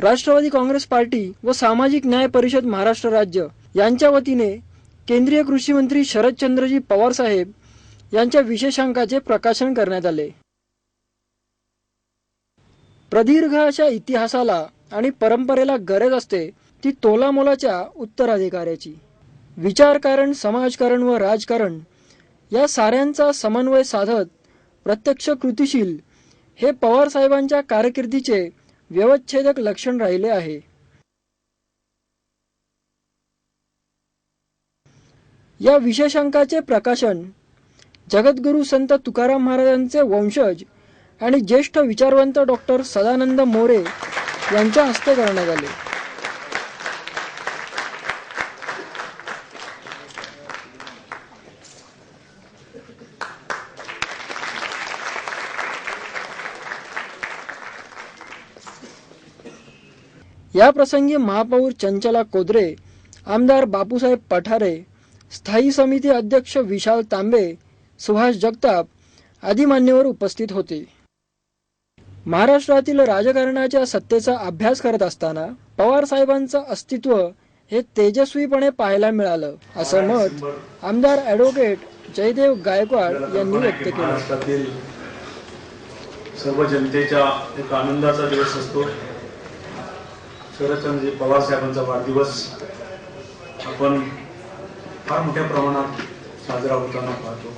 Rashtrawadi Congress party व सामाजिक न्याय परिषद महाराष्ट्र राज्य यांच्या वतीने केंद्रीय कृषी मंत्री शरदचंद्रजी पवार साहेब यांच्या विशेषांकाचे प्रकाशन करण्यात आले. प्रदीर्घ अशा इतिहासाला आणि परंपरेला गरज असते ती तोलामोलाच्या उत्तराधिकाऱ्याची. विचारकारण समाजकारण व राजकारण या साऱ्यांचा समन्वय साधत प्रत्यक्ष कृतीशील हे पवार साहेबांच्या कारकिर्दीचे व्यवच्छेदक लक्षण राहिले आहे. या विशेषांकाचे प्रकाशन जगद्गुरू संत तुकाराम महाराजांचे वंशज आणि ज्येष्ठ विचारवंत डॉक्टर सदानंद मोरे यांच्या हस्ते करण्यात आले. या प्रसंगी महापौर चंचला कोदरे आमदार बापूसाहेब पठारे स्थायी समिती अध्यक्ष विशाल तांबे सुभाष जगताप आदी मान्यवर उपस्थित होते. महाराष्ट्रातील राजकारणाच्या सत्तेचा अभ्यास करत असताना पवार साहेबांचं अस्तित्व हे तेजस्वीपणे पाहायला मिळालं असं मत आमदार ॲडव्होकेट जयदेव गायकवाड यांनी व्यक्त केलं. सर्व जनतेच्या एक आनंदाचा दिवस असतो. शरदचंद्रजी पवार साहेबांचा वाढदिवस आपण फार मोठ्या प्रमाणात साजरा होताना पाहतो.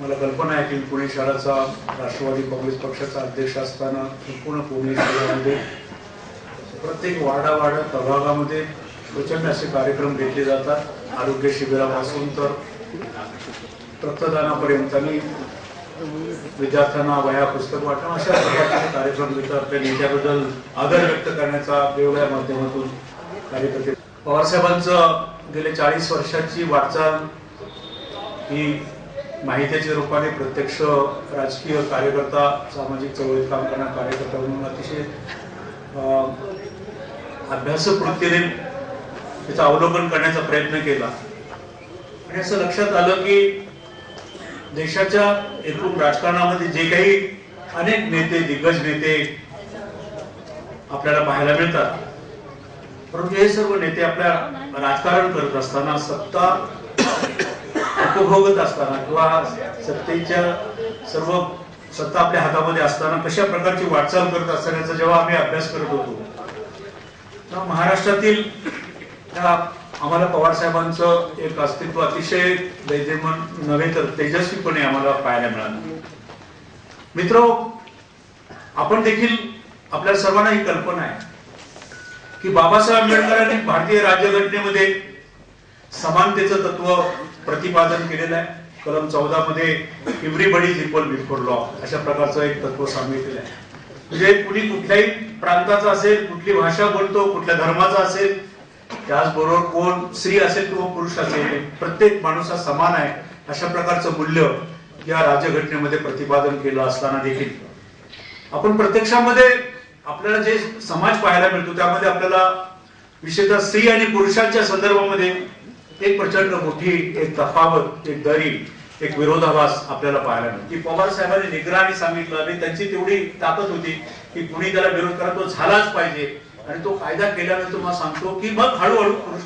मला कल्पना आहे की पुणे शहराचा राष्ट्रवादी काँग्रेस पक्षाचा अध्यक्ष असताना संपूर्ण पुणे शहरामध्ये प्रत्येक वाडावाडा प्रभागामध्ये प्रचंड असे कार्यक्रम घेतले जातात. आरोग्य शिबिरापासून तर रक्तदानापर्यंत. आणि विद्यार्थ्यांना वया पुस्तक वाटणं अशा प्रकारचे कार्यक्रम घेतात नेत्याबद्दल आदर व्यक्त करण्याचा वेगवेगळ्या माध्यमातून कार्यकर्ते पवारसाहेबांचं गेले चाळीस वर्षाची वाटचाल ही माहितीच्या रूपाने प्रत्यक्ष राजकीय कार्यकर्ता सामाजिक चळवळीत काम करणारा कार्यकर्ता म्हणून अतिशय अं, अभ्यासक वृत्तीने त्याचं अवलोकन करण्याचा प्रयत्न केला. आणि असं लक्षात आलं की देशाच्या एकूण राजकारणामध्ये जे काही अनेक नेते दिग्गज नेते आपल्याला पाहायला मिळतात. परंतु हे सर्व नेते आपल्या राजकारण करत असताना सत्ता उपभोगत असताना किंवा सत्तेच्या सर्व सत्ता आपल्या हातामध्ये असताना कशा प्रकारची वाटचाल करत असताना जेव्हा आम्ही अभ्यास करत होतो तेव्हा महाराष्ट्रातील त्या आम्हाला पवार साहेबांचं एक अस्तित्व अतिशय दैदिमन नव्हे तर तेजस्वीपणे आम्हाला पाहायला मिळालं. मित्र आपण देखील आपल्या सर्वांना ही कल्पना आहे की बाबासाहेब आंबेडकरांनी भारतीय राज्यघटनेमध्ये समानतेचं तत्व प्रतिपादन केलेलं आहे. कलम चौदा मध्ये everybody is equal before law अशा प्रकारचं एक तत्व सांगितलेलं आहे. म्हणजे कुणी कुठल्याही प्रांताचा असेल कुठली भाषा बोलतो कुठल्या धर्माचा असेल त्याचबरोबर कोण स्त्री असेल किंवा पुरुष असेल प्रत्येक माणूस हा समान आहे अशा प्रकारचं मूल्य या राज्यघटनेमध्ये प्रतिपादन केलं असताना देखील. आपण प्रत्यक्षामध्ये आपल्याला जे समाज पाहायला मिळतो त्यामध्ये आपल्याला विशेषतः स्त्री आणि पुरुषांच्या संदर्भामध्ये एक प्रचंड मोठी एक तफावत एक दरी एक विरोधाभास आपल्याला पाहायला मिळतो. की पवार साहेबांनी निग्रहाने सांगितलं आणि त्यांची तेवढी ताकद होती की कुणी त्याला विरोध करा तो झालाच पाहिजे. आणि तो कायदा केल्यानंतर मला सांगतो की मग हळूहळू पुरुष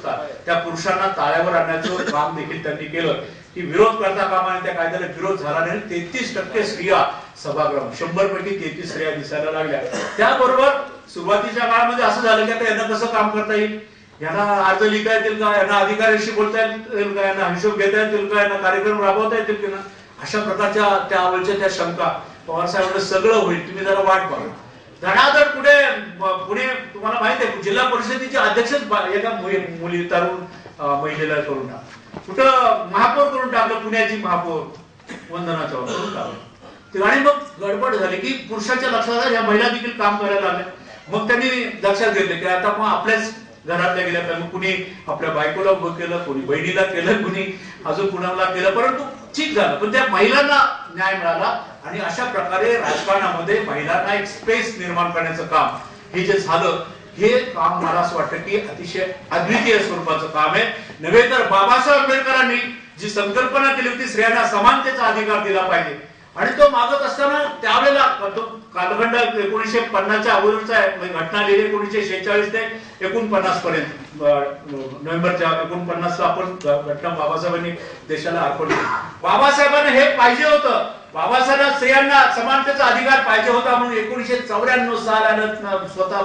त्या पुरुषांना ताळ्यावर आणण्याचं काम देखील त्यांनी केलं. की विरोध करता कामा आणि त्या कायद्याला विरोध झाला नाही. तेहतीस टक्के स्त्रिया सभागृह शंभर पैकी तेहतीस स्त्रिया दिसायला लागल्या. त्याबरोबर सुरुवातीच्या काळामध्ये असं झालं की आता यांना कसं काम करता येईल? यांना अर्ज लिहिता येतील का? यांना अधिकाऱ्यांशी बोलता येतील का? यांना हिशोब घेता येतील का? यांना कार्यक्रम राबवता येतील की ना अशा प्रकारच्या त्या आवडच्या त्या शंका. पवार साहेबांना सगळं होईल. तुम्ही जरा वाट पाहू धडाधड पुढे पुणे तुम्हाला माहीत आहे जिल्हा परिषदेचे अध्यक्षच एका मुली मुली तरुण महिलेला करून टाक कुठं महापौर करून टाकलं पुण्याची महापौर. वंदना चव्हाण करून टाकलं आणि मग गडबड झाली की पुरुषाच्या लक्षात आलं, या महिला देखील काम करायला आल्या मग त्यांनी लक्षात घेतलं की आता मग आपल्याच घरातल्या गेल्या मग कुणी आपल्या बायकोला उभं केलं कुणी बहिणीला केलं कुणी अजून कुणाला केलं. परंतु ठीक झालं. पण त्या महिलांना न्याय मिळाला आणि अशा प्रकारे राजकारणामध्ये महिलांना एक स्पेस निर्माण करण्याचं काम हे जे झालं हे काम मला असं वाटतं की अतिशय अद्वितीय स्वरूपाचं काम आहे. नव्हे तर बाबासाहेब आंबेडकरांनी जी संकल्पना केली होती स्त्रियांना समानतेचा अधिकार दिला पाहिजे. आणि तो मागत असताना त्यावेळेला कालखंड एकोणीशे पन्नासच्या अगोदरचा आहे घटना लिहिली एकोणीशे शेहेचाळीस ते एकोणपन्नास पर्यंत. नोव्हेंबरच्या एकोणपन्नासला आपण घटना बाबासाहेबांनी देशाला अर्पण केली. बाबासाहेबांना हे पाहिजे होतं. बाबासाहेब स्त्रियांना समानतेचा अधिकार पाहिजे होता म्हणून एकोणीशे चौऱ्याण्णव सालानं स्वतः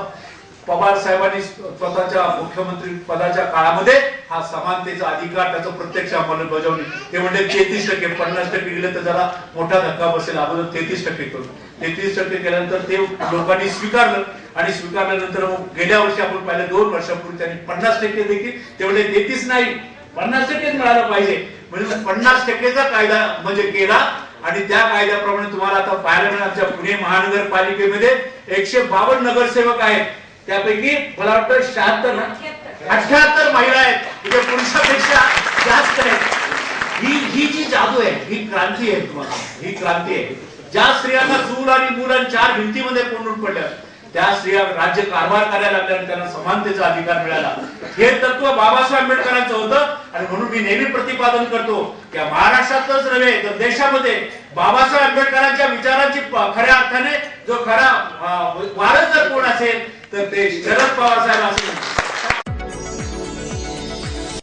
पवार साहेबांनी स्वतःच्या मुख्यमंत्री पदाच्या काळामध्ये हा समानतेचा अधिकार त्याचं प्रत्यक्ष अंमलबजावणी ते म्हणजे तेहतीस टक्के पन्नास टक्के गेले तर जरा मोठा धक्का बसेल. अगोदर तेहतीस टक्के करू. तेहतीस टक्के केल्यानंतर ते लोकांनी स्वीकारलं. आणि स्वीकारल्यानंतर मग गेल्या वर्षी आपण पाहिलं दोन वर्षापूर्वी त्यांनी पन्नास टक्के देखील. तेवढे तेहतीस नाही. पन्नास टक्केच मिळालं पाहिजे. म्हणजे पन्नास टक्केचा कायदा म्हणजे केला. आणि त्या कायद्याप्रमाणे तुम्हाला आता पाहायला मिळेल आमच्या पुणे महानगरपालिकेमध्ये एकशे बावन्न नगरसेवक आहेत. त्यापैकी मला वाटतं शहात्तर अठ्याहत्तर. महिला आहेत. म्हणजे पुरुषापेक्षा जास्त आहेत. ही ही जी जादू आहे ही क्रांती आहे तुम्हाला. ही क्रांती आहे. ज्या स्त्रियांना चूल आणि मूल आणि चार भिंतीमध्ये कोंडून पडल्या त्या स्त्रिया राज्य कारभार करायला लागल्या आणि त्यांना समानतेचा अधिकार मिळाला. हे तत्व बाबासाहेब आंबेडकरांचं होतं आणि म्हणून मी नेहमी प्रतिपादन करतो की महाराष्ट्रातच नव्हे तर देशामध्ये बाबासाहेब आंबेडकरांच्या विचारांची खऱ्या अर्थाने जो खरा अं, वारस जर कोण असेल तर ते शरद पवार साहेब असेल